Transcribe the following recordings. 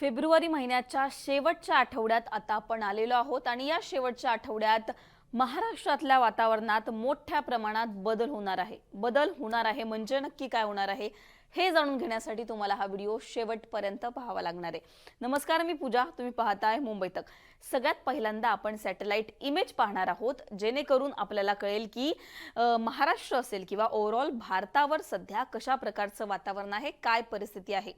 February महिन्याच्या शेवटच्या आठवड्यात आता आपण आलेलो आहोत आणि या शेवटच्या आठवड्यात महाराष्ट्रातल्या वातावरणात मोठ्या प्रमाणात बदल होणार आहे. बदल होणार आहे म्हणजे नक्की काय होणार आहे? हे जाणून घेण्यासाठी तुम्हाला हा व्हिडिओ शेवटपर्यंत पाहावा लागणार आहे. नमस्कार मी पूजा. तुम्ही पाहताय मुंबई तक. सगळ्यात पहिल्यांदा आपण सॅटेलाइट इमेज पाहणार आहोत जेणेकरून आपल्याला कळेल की महाराष्ट्र असेल किंवा ओव्हरऑल भारतावर सध्या कशा प्रकारचं वातावरण आहे काय परिस्थिती आहे.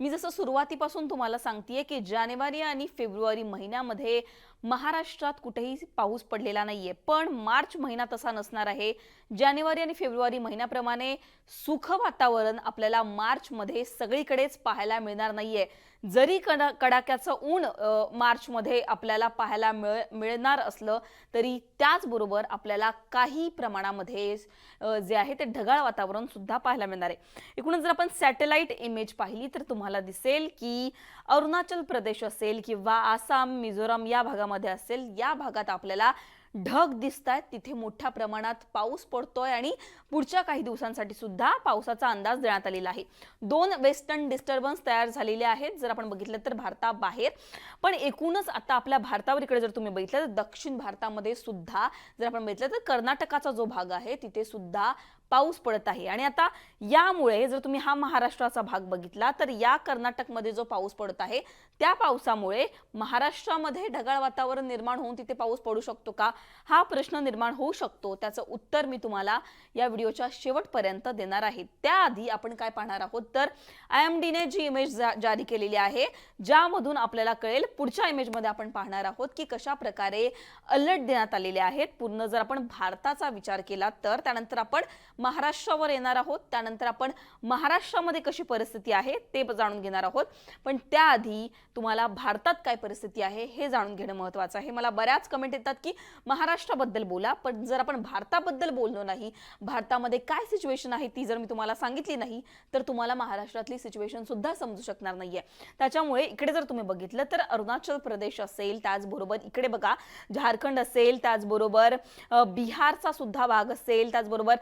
मी जसं सुरुवातीपासून तुम्हाला सांगतेय की जानेवारी आणि फेब्रुवारी महिन्यामध्ये महाराष्ट्रात कुठेही पाऊस पडलेला नाहीये पण मार्च महिना तसा नसणार आहे. जानेवारी आणि फेब्रुवारी महिन्याप्रमाणे सुख वातावरण आपल्याला मार्चमध्ये सगळीकडेच पाहायला मिळणार नाहीये. जरी कडा कडाक्याचं ऊन मार्चमध्ये आपल्याला पाहायला मिळ मिळणार असलं तरी त्याचबरोबर आपल्याला काही प्रमाणामध्ये जे आहे ते ढगाळ वातावरण सुद्धा पाहायला मिळणार आहे. एकूणच जर आपण सॅटेलाइट इमेज पाहिली तर तुम्हाला दिसेल की अरुणाचल प्रदेश असेल किंवा आसाम मिझोराम या भागामध्ये असेल या भागात आपल्याला ढग दिसत आहेत तिथे मोठ्या प्रमाणात पाऊस पडतोय आणि पुढच्या काही दिवसांसाठी सुद्धा पावसाचा अंदाज देण्यात आलेला आहे. दोन वेस्टर्न डिस्टर्बन्स तयार झालेले आहेत जर आपण बघितलं तर भारताबाहेर. पण एकूणच आता आपल्या भारतावर इकडे जर तुम्ही बघितलं तर दक्षिण भारतामध्ये सुद्धा जर आपण बघितलं तर कर्नाटकाचा जो भाग आहे तिथे सुद्धा पाऊस पडत आहे. आणि आता यामुळे जर तुम्ही हा महाराष्ट्राचा भाग बघितला तर या कर्नाटकमध्ये जो पाऊस पडत आहे त्या पावसामुळे महाराष्ट्रामध्ये ढगाळ वातावरण निर्माण होऊन तिथे पाऊस पडू शकतो का? हा प्रश्न निर्माण होऊ शकतो. त्याचं उत्तर मी तुम्हाला या व्हिडिओच्या शेवटपर्यंत देणार आहे. त्याआधी आपण काय पाहणार आहोत? तर आय एम डीने जी इमेज जारी केलेली आहे ज्यामधून आपल्याला कळेल पुढच्या इमेजमध्ये आपण पाहणार आहोत की कशा प्रकारे अलर्ट देण्यात आलेले आहेत. पूर्ण जर आपण भारताचा विचार केला तर त्यानंतर आपण महाराष्ट्रावर येणार आहोत. त्यानंतर आपण महाराष्ट्रामध्ये कशी परिस्थिती आहे ते जाणून घेणार आहोत. पण त्याआधी तुम्हाला भारतात काय परिस्थिती आहे हे जाणून घेणं महत्त्वाचं आहे. मला बऱ्याच कमेंट येतात की महाराष्ट्राबद्दल बोला पण जर आपण भारताबद्दल बोललो नाही भारतामध्ये काय सिच्युएशन आहे ती जर मी तुम्हाला सांगितली नाही तर तुम्हाला महाराष्ट्रातली सिच्युएशन सुद्धा समजू शकणार नाहीये. त्याच्यामुळे इकडे जर तुम्ही बघितलं तर अरुणाचल प्रदेश असेल त्याचबरोबर इकडे बघा झारखंड असेल त्याचबरोबर बिहारचा सुद्धा भाग असेल त्याचबरोबर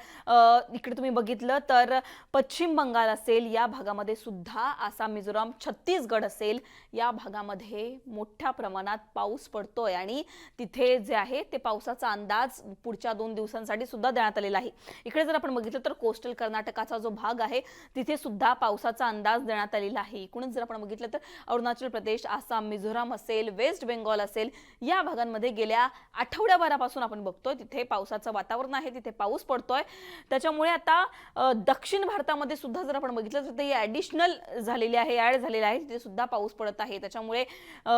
इकडे तुम्ही बघितलं तर पश्चिम बंगाल असेल या भागामध्ये सुद्धा आसाम मिझोराम छत्तीसगड असेल या भागामध्ये मोठ्या प्रमाणात पाऊस पडतोय आणि तिथे जे आहे ते पावसाचा अंदाज पुढच्या दोन दिवसांसाठी सुद्धा देण्यात आलेला आहे. इकडे जर आपण बघितलं तर कोस्टल कर्नाटकाचा जो भाग आहे तिथे सुद्धा पावसाचा अंदाज देण्यात आलेला आहे. एकूणच जर आपण बघितलं तर अरुणाचल प्रदेश आसाम मिझोराम असेल वेस्ट बेंगॉल असेल या भागांमध्ये गेल्या आठवड्याभरापासून आपण बघतोय तिथे पावसाचं वातावरण आहे तिथे पाऊस पडतोय. त्याच्यामुळे आता दक्षिण भारतामध्ये सुद्धा जर आपण बघितलं तर ते ॲडिशनल झालेली आहे ऍड झालेले आहे. तिथे सुद्धा पाऊस पडत आहे. त्याच्यामुळे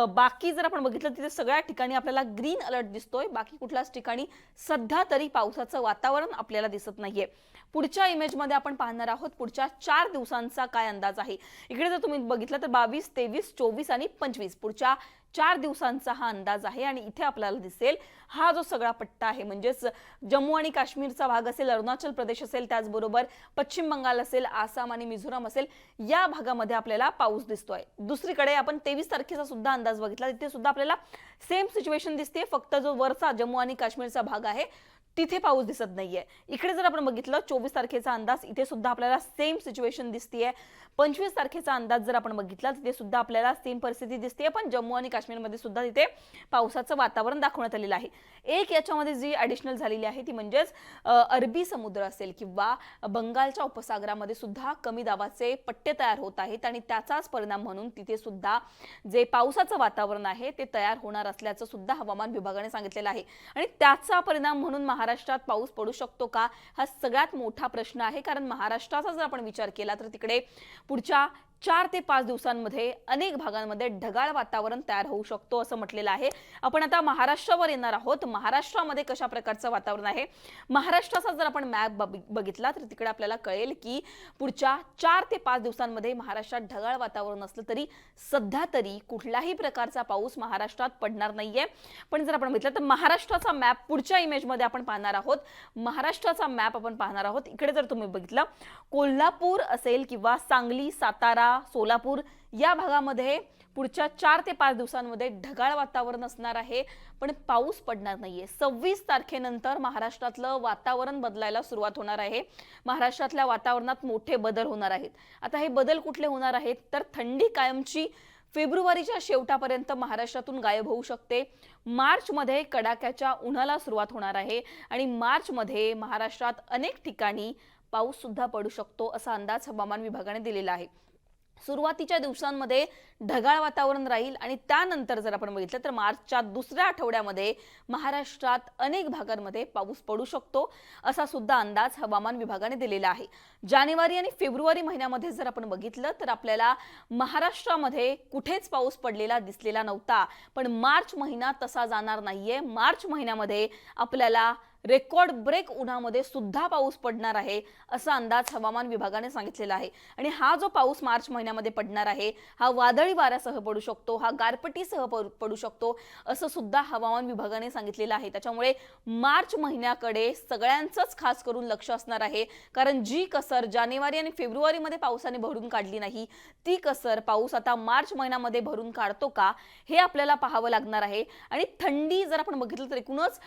बाकी जर आपण बघितलं तिथे सगळ्या ठिकाणी आपल्याला ग्रीन अलर्ट दिसतोय. बाकी कुठल्याच ठिकाणी सध्या तरी पावसाचं वातावरण आपल्याला दिसत नाहीये. पुढच्या इमेजमध्ये आपण पाहणार आहोत पुढच्या चार दिवसांचा काय अंदाज आहे. इकडे जर तुम्ही बघितलं तर बावीस तेवीस चोवीस आणि पंचवीस. पुढच्या चार दिवसांचा हा अंदाज आहे आणि इथे आपल्याला दिसेल हा जो सगळा पट्टा आहे म्हणजेच जम्मू आणि काश्मीरचा भाग असेल अरुणाचल प्रदेश असेल त्याचबरोबर पश्चिम बंगाल असेल आसाम आणि मिझोराम असेल या भागामध्ये आपल्याला पाऊस दिसतोय. दुसरीकडे आपण तेवीस तारखेचा सुद्धा अंदाज बघितला तिथे सुद्धा आपल्याला सेम सिच्युएशन दिसते फक्त जो वरचा जम्मू आणि काश्मीरचा भाग आहे तिथे पाऊस दिसत नाहीये. इकडे जर आपण बघितलं चोवीस तारखेचा अंदाज इथे सुद्धा आपल्याला सेम सिच्युएशन दिसतीये. पंचवीस तारखेचा अंदाज जर आपण बघितला तिथे सुद्धा आपल्याला सेम परिस्थिती दिसते पण जम्मू आणि काश्मीरमध्ये सुद्धा तिथे पावसाचं वातावरण दाखवण्यात आलेलं आहे. एक याच्यामध्ये जी ॲडिशनल झालेली आहे ती म्हणजेच अरबी समुद्र असेल किंवा बंगालच्या उपसागरामध्ये सुद्धा कमी दाबाचे पट्टे तयार होत आहेत आणि त्याचाच परिणाम म्हणून तिथे सुद्धा जे पावसाचं वातावरण आहे ते तयार होणार असल्याचं सुद्धा हवामान विभागाने सांगितलेलं आहे. आणि त्याचा परिणाम म्हणून महाराष्ट्रात पाऊस पडू शकतो का? हा सगळ्यात मोठा प्रश्न आहे. कारण महाराष्ट्राचा जर आपण विचार केला तर तिकडे पुढच्या चार ते पाच दिवसांमध्ये अनेक भागांमध्ये ढगाळ वातावरण तयार होऊ शकतो असं म्हटलेलं आहे. आपण आता महाराष्ट्रावर येणार आहोत. महाराष्ट्रामध्ये कशा प्रकारचं वातावरण आहे? महाराष्ट्राचा जर आपण मॅप बघितला तर तिकडे आपल्याला कळेल की पुढच्या चार ते पाच दिवसांमध्ये महाराष्ट्रात ढगाळ वातावरण असलं तरी सध्या तरी कुठलाही प्रकारचा पाऊस महाराष्ट्रात पडणार नाहीये. पण जर आपण बघितलं तर महाराष्ट्राचा मॅप पुढच्या इमेजमध्ये आपण पाहणार आहोत. महाराष्ट्राचा मॅप आपण पाहणार आहोत. इकडे जर तुम्ही बघितलं कोल्हापूर असेल किंवा सांगली सातारा सोलापूर या भागामध्ये पुढच्या चार ते पाच दिवसांमध्ये ढगाळ वातावरण असणार आहे. पण पाऊस पडणार नाहीये. सव्वीस तारखेनंतर महाराष्ट्रातलं वातावरण बदलायला सुरुवात होणार आहे. महाराष्ट्रातल्या वातावरणात मोठे बदल होणार आहेत. आता हे बदल कुठले होणार आहेत? तर थंडी कायमची फेब्रुवारीच्या शेवटापर्यंत महाराष्ट्रातून गायब होऊ शकते. मार्चमध्ये कडाक्याच्या उन्हाला सुरुवात होणार आहे आणि मार्चमध्ये महाराष्ट्रात अनेक ठिकाणी पाऊस सुद्धा पडू शकतो असा अंदाज हवामान विभागाने दिलेला आहे. सुरुवातीच्या दिवसांमध्ये ढगाळ वातावरण राहील आणि त्यानंतर जर आपण बघितलं तर मार्चच्या दुसऱ्या आठवड्यामध्ये महाराष्ट्रात अनेक भागांमध्ये पाऊस पडू शकतो असा सुद्धा अंदाज हवामान विभागाने दिलेला आहे. जानेवारी आणि फेब्रुवारी महिन्यामध्ये जर आपण बघितलं तर आपल्याला महाराष्ट्रामध्ये कुठेच पाऊस पडलेला दिसलेला नव्हता. पण मार्च महिना तसा जाणार नाहीये. मार्च महिन्यामध्ये आपल्याला रेकॉर्ड ब्रेक उन्हामध्ये सुद्धा पाऊस पडणार आहे असा अंदाज हवामान विभागाने सांगितलेला आहे. आणि हा जो पाऊस मार्च महिन्यामध्ये पडणार आहे हा वादळी वाऱ्यासह पडू शकतो हा गारपटीसह पडू- शकतो असं सुद्धा हवामान विभागाने सांगितलेलं आहे. त्याच्यामुळे मार्च महिन्याकडे सगळ्यांचंच खास करून लक्ष असणार आहे कारण जी कसर जानेवारी आणि फेब्रुवारीमध्ये पावसाने भरून काढली नाही ती कसर पाऊस आता मार्च महिन्यामध्ये भरून काढतो का हे आपल्याला पाहावं लागणार आहे. आणि थंडी जर आपण बघितलं तर एकूणच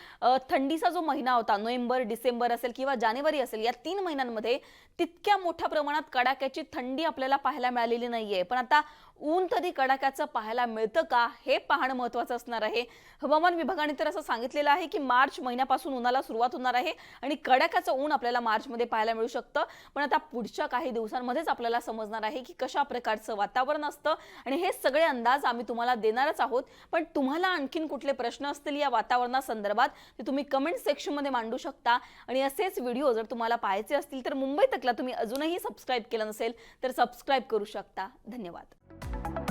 थंडीचा जो महिना होता नोव्हेंबर डिसेंबर असेल किंवा जानेवारी असेल या तीन महिन्यांमध्ये तितक्या मोठ्या प्रमाणात कडाक्याची थंडी आपल्याला पाहायला मिळालेली नाहीये. पण आता ऊन तरी कडाक्याचं पाहायला मिळतं का हे पाहणं महत्वाचं असणार आहे. हवामान विभागाने तर असं सांगितलेलं आहे की मार्च महिन्यापासून उन्हाला सुरुवात होणार आहे आणि कडाक्याचं ऊन आपल्याला मार्चमध्ये पाहायला मिळू शकतं. पण आता पुढच्या काही दिवसांमध्येच आपल्याला समजणार आहे की कशा प्रकारचं वातावरण असतं आणि हे सगळे अंदाज आम्ही तुम्हाला देणारच आहोत. पण तुम्हाला आणखीन कुठले प्रश्न असतील या वातावरणासंदर्भात ते तुम्ही कमेंट सेक्शन मध्ये मांडू शकता. आणि असेच व्हिडिओ जर तुम्हाला पाहायचे असतील तर मुंबई तकला तुम्ही अजूनही सबस्क्राईब केलं नसेल तर सबस्क्राईब करू शकता. धन्यवाद.